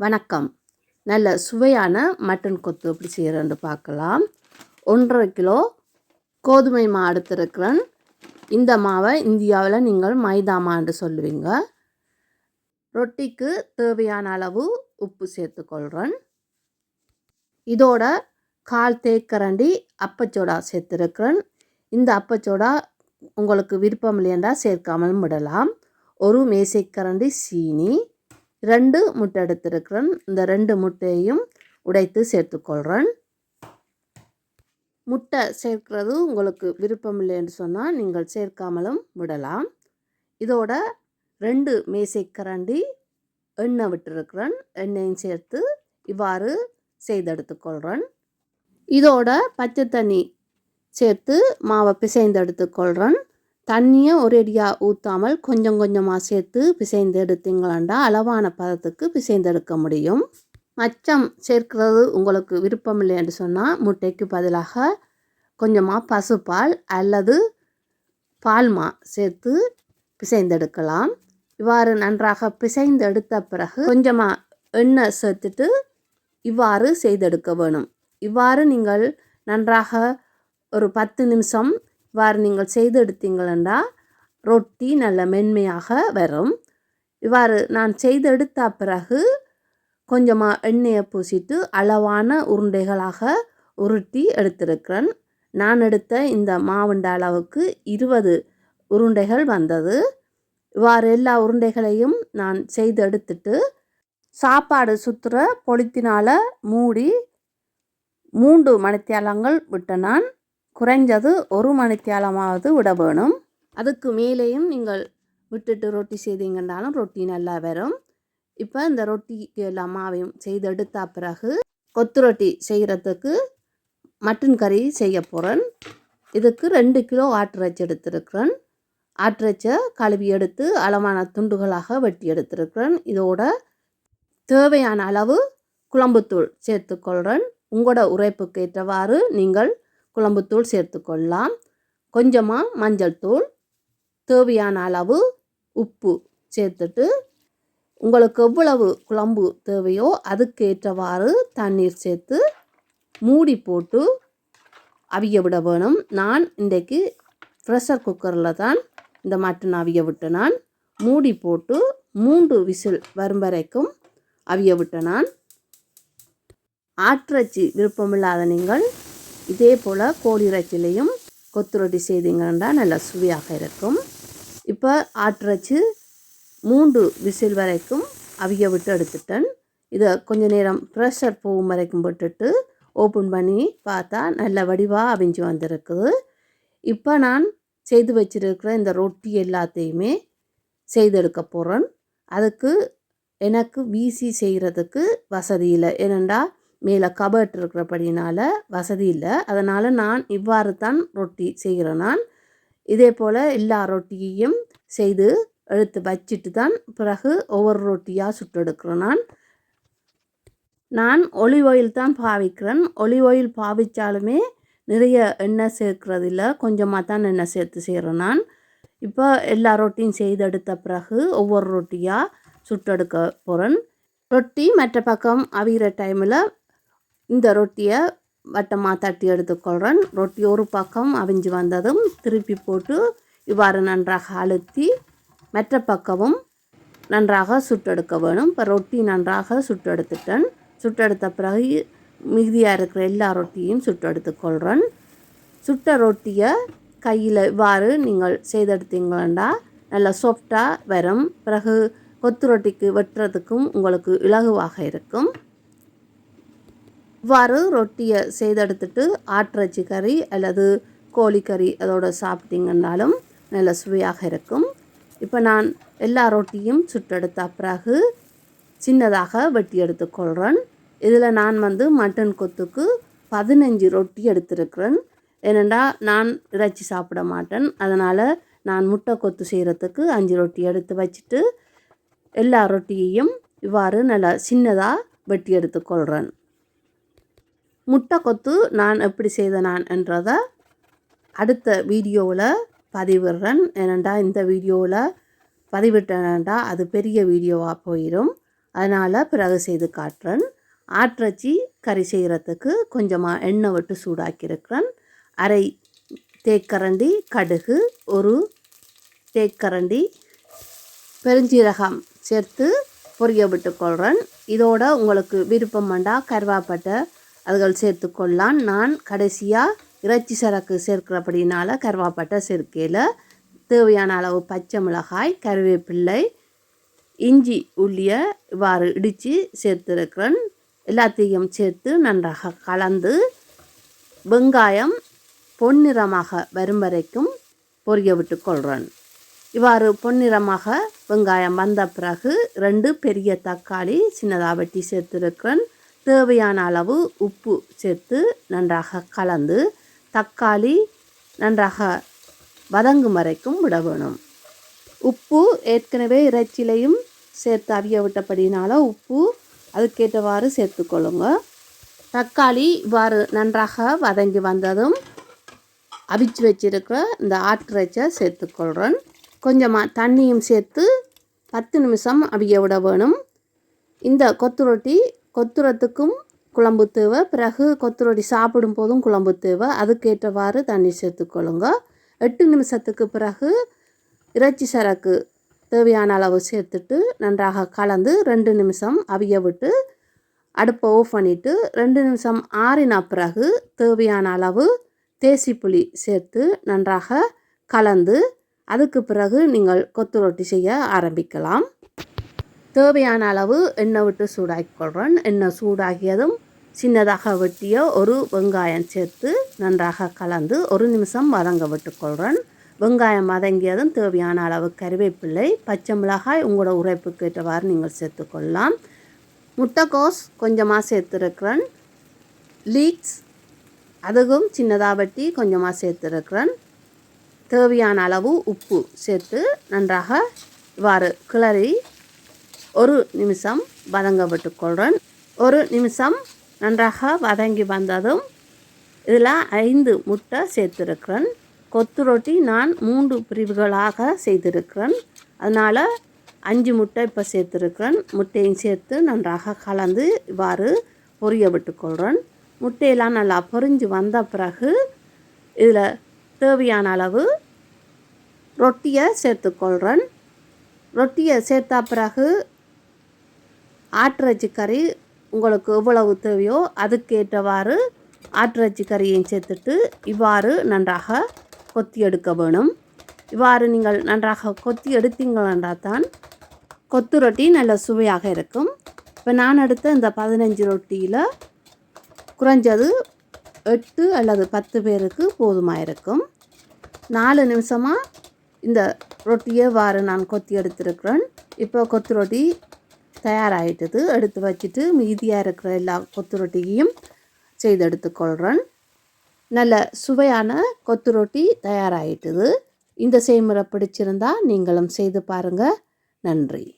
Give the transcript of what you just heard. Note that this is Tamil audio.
வணக்கம். நல்ல சுவையான மட்டன் கொத்து எப்படி செய்கிறேன்னு பார்க்கலாம். ஒன்றரை கிலோ கோதுமை மா எடுத்திருக்கிறேன். இந்த மாவை இந்தியாவில் நீங்கள் மைதா மான்னு சொல்லுவீங்க. ரொட்டிக்கு தேவையான அளவு உப்பு சேர்த்துக்கொள்கிறேன் இதோட கால் தேக்கரண்டி அப்பச்சோடா சேர்த்துருக்கிறேன். இந்த அப்பச்சோடா உங்களுக்கு விருப்பம் இல்லையென்றால் சேர்க்காமலும் விடலாம். ஒரு மேசைக்கரண்டி சீனி ரெண்டு முட்டை எடுத்திருக்கிறேன் இந்த ரெண்டு முட்டையையும் உடைத்து சேர்த்துக்கொள்கிறேன் முட்டை சேர்க்கிறது உங்களுக்கு விருப்பம் இல்லைன்னு சொன்னால் நீங்கள் சேர்க்காமலும் விடலாம். இதோட ரெண்டு மேசைக்கரண்டி எண்ணெய் விட்டுருக்கிறேன். எண்ணெயும் சேர்த்து இவ்வாறு செய்தெடுத்துக்கொள்கிறேன் இதோட பச்சை தண்ணி சேர்த்து மாவை பிசைந்து எடுத்துக்கொள்கிறேன் தண்ணியை ஒரேடியாக ஊற்றாமல் கொஞ்சம் கொஞ்சமாக சேர்த்து பிசைந்து எடுத்தீங்களாண்டா? அளவான பதத்துக்கு பிசைந்து எடுக்க முடியும். மச்சம் சேர்க்கிறது உங்களுக்கு விருப்பம் இல்லை என்று சொன்னால் முட்டைக்கு பதிலாக கொஞ்சமாக பசுப்பால் அல்லது பால்மா சேர்த்து பிசைந்தெடுக்கலாம் இவ்வாறு நன்றாக பிசைந்து எடுத்த பிறகு கொஞ்சமாக எண்ணெய் சேர்த்துட்டு இவ்வாறு செய்தெடுக்க வேணும். இவ்வாறு நீங்கள் நன்றாக ஒரு பத்து நிமிஷம் இவ்வாறு நீங்கள் செய்து எடுத்தீங்களா ரொட்டி நல்ல மென்மையாக வரும். இவ்வாறு நான் செய்து எடுத்த பிறகு கொஞ்சமாக எண்ணெயை பூசிட்டு அளவான உருண்டைகளாக உருட்டி எடுத்திருக்கிறேன். நான் எடுத்த இந்த மாவுண்ட அளவுக்கு இருபது உருண்டைகள் வந்தது. இவ்வாறு எல்லா உருண்டைகளையும் நான் செய்து எடுத்துட்டு சாப்பாடு சுற்றுற பொலித்தினால் மூடி மூன்று மணித்தியாலங்கள் விட்ட நான் குறைஞ்சது ஒரு மணித்தியாலமாவது விட வேணும். அதுக்கு மேலேயும் நீங்கள் விட்டுட்டு ரொட்டி செய்தீங்கன்னாலும் ரொட்டி நல்லா வரும். இப்போ இந்த ரொட்டிக்கு எல்லா மாவையும் செய்து எடுத்த பிறகு கொத்து ரொட்டி செய்கிறதுக்கு மட்டன் கறி செய்ய போகிறேன் இதுக்கு ரெண்டு கிலோ ஆட்டிறைச்சி எடுத்திருக்கிறேன். ஆட்டிறைச்சை கழுவி எடுத்து அளவான துண்டுகளாக வெட்டி எடுத்திருக்கிறேன். இதோட தேவையான அளவு குழம்புத்தூள் சேர்த்துக்கொள்கிறேன் உங்களோட உரைப்புக்கு ஏற்றவாறு நீங்கள் குழம்புத்தூள் சேர்த்துக்கொள்ளலாம் கொஞ்சமாக மஞ்சள் தூள் தேவையான அளவு உப்பு சேர்த்துட்டு உங்களுக்கு எவ்வளவு குழம்பு தேவையோ அதுக்கு ஏற்றவாறு தண்ணீர் சேர்த்து மூடி போட்டு அவிய விட வேணும். நான் இன்றைக்கு ப்ரெஷர் குக்கரில் தான் இந்த மட்டன் அவிய விட்டு நான் மூடி போட்டு மூன்று விசில் வரும் வரைக்கும் அவிய விட்ட நான் விருப்பமில்லாத நீங்கள் இதே போல் கோழி இறைச்சிலையும் கொத்து ரொட்டி செய்தீங்கன்னா நல்லா சுவையாக இருக்கும். இப்போ ஆட்டிறைச்சி மூன்று விசில் வரைக்கும் அவிய விட்டு எடுத்துட்டேன். இதை கொஞ்ச நேரம் ப்ரெஷர் போகும் வரைக்கும் விட்டுட்டு ஓப்பன் பண்ணி பார்த்தா நல்ல வடிவாக அவிஞ்சு வந்திருக்குது. இப்போ நான் செய்து வச்சிருக்கிற இந்த ரொட்டி எல்லாத்தையுமே செய்தெடுக்க போகிறேன் அதுக்கு எனக்கு வீசி செய்கிறதுக்கு வசதி இல்லை. ஏனெண்டா மேலே கபர்ட் இருக்கிறபடினால வசதி இல்லை. அதனால் நான் இவ்வாறு தான் ரொட்டி செய்கிறேன். நான் இதே போல் எல்லா ரொட்டியையும் செய்து எடுத்து வச்சுட்டு தான் பிறகு ஒவ்வொரு ரொட்டியாக சுட்டெடுக்கிறேன் நான். நான் ஒலிவ் ஆயில் தான் பாவிக்கிறேன். ஒலிவ் ஆயில் பாவித்தாலுமே நிறைய எண்ணெய் சேர்க்கறதில்ல. கொஞ்சமாக தான் எண்ணெய் சேர்த்து செய்கிறேன் நான். இப்போ எல்லா ரொட்டியும் செய்து எடுத்த பிறகு ஒவ்வொரு ரொட்டியாக சுட்டெடுக்க போகிறேன் ரொட்டி மற்ற பக்கம் அவிகிற டைமில் இந்த ரொட்டியை வட்டமாக தட்டி எடுத்துக்கொள்கிறேன் ரொட்டி ஒரு பக்கம் அவிஞ்சு வந்ததும் திருப்பி போட்டு இவ்வாறு நன்றாக அழுத்தி மற்ற பக்கமும் நன்றாக சுட்டெடுக்க வேணும். இப்போ ரொட்டி நன்றாக சுட்டெடுத்துட்டேன். சுட்டெடுத்த பிறகு மிகுதியாக இருக்கிற எல்லா ரொட்டியும் சுட்டெடுத்துக்கொள்கிறேன் சுட்ட ரொட்டியை கையில் இவ்வாறு நீங்கள் செய்தெடுத்தீங்களா நல்லா சாஃப்டாக வரும். பிறகு கொத்து ரொட்டிக்கு வெட்டுறதுக்கும் உங்களுக்கு இலகுவாக இருக்கும். இவ்வாறு ரொட்டியை செய்தெடுத்துட்டு ஆட்டிறைச்சி கறி அல்லது கோழிக்கறி அதோட சாப்பிட்டீங்கன்னாலும் நல்ல சுவையாக இருக்கும். இப்போ நான் எல்லா ரொட்டியும் சுட்டெடுத்த பிறகு சின்னதாக வெட்டி எடுத்துக்கொள்கிறேன் இதில் நான் வந்து மட்டன் கொத்துக்கு பதினஞ்சு ரொட்டி எடுத்திருக்கிறேன். ஏனெண்டா நான் இறைச்சி சாப்பிட மாட்டேன். அதனால் நான் முட்டை கொத்து செய்கிறதுக்கு அஞ்சு ரொட்டி எடுத்து வச்சுட்டு எல்லா ரொட்டியையும் இவ்வாறு நல்லா சின்னதாக வெட்டி எடுத்துக்கொள்கிறேன் முட்டை கொத்து நான் எப்படி செய்த நான் என்றதை அடுத்த வீடியோவில் பதிவிடுறேன். ஏனண்டா இந்த வீடியோவில் பதிவிட்டேன்டா அது பெரிய வீடியோவாக போயிடும். அதனால் பிறகு செய்து காட்டுறேன். ஆற்றச்சி கறி செய்கிறதுக்கு கொஞ்சமாக எண்ணெய் விட்டு சூடாக்கியிருக்கிறேன். அரை தேக்கரண்டி கடுகு ஒரு தேக்கரண்டி பெருஞ்சீரகம் சேர்த்து பொரிய விட்டுக்கொள்கிறேன் இதோட உங்களுக்கு விருப்பம் வேண்டாம் கருவாப்பட்டை அதுகள் சேர்த்துக்கொள்ளலாம் நான் கடைசியாக இறைச்சி சரக்கு சேர்க்கிறபடினால கருவாப்பட்டை சேர்க்கையில் தேவையான அளவு பச்சை மிளகாய் கருவேப்பிள்ளை இஞ்சி உள்ளிய இவ்வாறு இடித்து சேர்த்துருக்கிறேன். எல்லாத்தையும் சேர்த்து நன்றாக கலந்து வெங்காயம் பொன்னிறமாக வரும் வரைக்கும் பொரிய விட்டு கொள்கிறேன் இவ்வாறு பொன்னிறமாக வெங்காயம் வந்த பிறகு ரெண்டு பெரிய தக்காளி சின்னதாக வெட்டி சேர்த்துருக்கிறேன். தேவையான அளவு உப்பு சேர்த்து நன்றாக கலந்து தக்காளி நன்றாக வதங்கும் வரைக்கும் விட வேணும் உப்பு ஏற்கனவே இறைச்சிலையும் சேர்த்து அவிய விட்டபடினால உப்பு அதுக்கேற்றவாறு சேர்த்துக்கொள்ளுங்க. தக்காளி இவ்வாறு நன்றாக வதங்கி வந்ததும் அவிச்சு வச்சிருக்கிற இந்த ஆட்டிறைச்சை சேர்த்துக்கொள்கிறேன் கொஞ்சமாக தண்ணியும் சேர்த்து பத்து நிமிஷம் அவிய விட வேணும். இந்த கொத்து ரொட்டி கொத்துரத்துக்கும் குழம்பு தேவை. பிறகு கொத்துரொடி சாப்பிடும் போதும் குழம்பு தேவை. அதுக்கேற்றவாறு தண்ணி சேர்த்துக்கொள்ளுங்க எட்டு நிமிஷத்துக்கு பிறகு இறைச்சி சரக்கு தேவையான அளவு சேர்த்துட்டு நன்றாக கலந்து ரெண்டு நிமிஷம் அவிய விட்டு அடுப்பை ஆஃப் பண்ணிவிட்டு ரெண்டு நிமிஷம் ஆறின பிறகு தேவையான அளவு தேசி புளி சேர்த்து நன்றாக கலந்து அதுக்கு பிறகு நீங்கள் கொத்து ரொட்டி செய்ய ஆரம்பிக்கலாம். தேவையான அளவு எண்ணெய் விட்டு சூடாக்கி கொள்கிறேன் எண்ணெய் சூடாகியதும் சின்னதாக வெட்டிய ஒரு வெங்காயம் சேர்த்து நன்றாக கலந்து ஒரு நிமிஷம் வதங்க விட்டுக்கொள்கிறேன் வெங்காயம் வதங்கியதும் தேவையான அளவு கருவேப்பிள்ளை பச்சை மிளகாய் உங்களோட உரைப்புக்கு ஏற்றவாறு நீங்கள் சேர்த்துக்கொள்ளலாம். முட்டைக்கோஸ் கொஞ்சமாக சேர்த்துருக்கிறேன். லீக்ஸ் அதுவும் சின்னதாக வெட்டி கொஞ்சமாக சேர்த்துருக்கிறேன். தேவையான அளவு உப்பு சேர்த்து நன்றாக இவ்வாறு கிளறி ஒரு நிமிஷம் வதங்க விட்டுக்கொள்கிறேன் ஒரு நிமிஷம் நன்றாக வதங்கி வந்ததும் இதில் ஐந்து முட்டை சேர்த்துருக்கிறேன். கொத்து ரொட்டி நான் மூன்று பிரிவுகளாக செய்திருக்கிறேன். அதனால் அஞ்சு முட்டை இப்போ சேர்த்துருக்கிறேன். முட்டையும் சேர்த்து நன்றாக கலந்து இவ்வாறு பொரிய விட்டுக்கொள்கிறேன் முட்டையெல்லாம் நல்லா பொரிஞ்சு வந்த பிறகு இதில் தேவையான அளவு ரொட்டியை சேர்த்துக்கொள்கிறேன் ரொட்டியை சேர்த்த பிறகு ஆட்டிறைச்சி கறி உங்களுக்கு எவ்வளவு தேவையோ அதுக்கேற்றவாறு ஆட்டிறைச்சி கறியையும் சேர்த்துட்டு இவ்வாறு நன்றாக கொத்தி எடுக்க வேணும். இவ்வாறு நீங்கள் நன்றாக கொத்தி எடுத்தீங்களா தான் கொத்து ரொட்டி நல்ல சுவையாக இருக்கும். இப்போ நான் எடுத்த இந்த பதினஞ்சு ரொட்டியில் குறைஞ்சது எட்டு அல்லது பத்து பேருக்கு போதுமாக இருக்கும். நாலு நிமிஷமாக இந்த ரொட்டியை வாறு நான் கொத்தி எடுத்திருக்கிறேன். இப்போ கொத்து ரொட்டி தயாராகிட்டது எடுத்து வச்சுட்டு மீதியாக இருக்கிற எல்லா கொத்து ரொட்டியையும் செய்து எடுத்துக்கொள்கிறேன் நல்ல சுவையான கொத்து ரொட்டி தயாராகிட்டது இந்த செய்முறை பிடிச்சிருந்தா நீங்களும் செய்து பாருங்கள் நன்றி.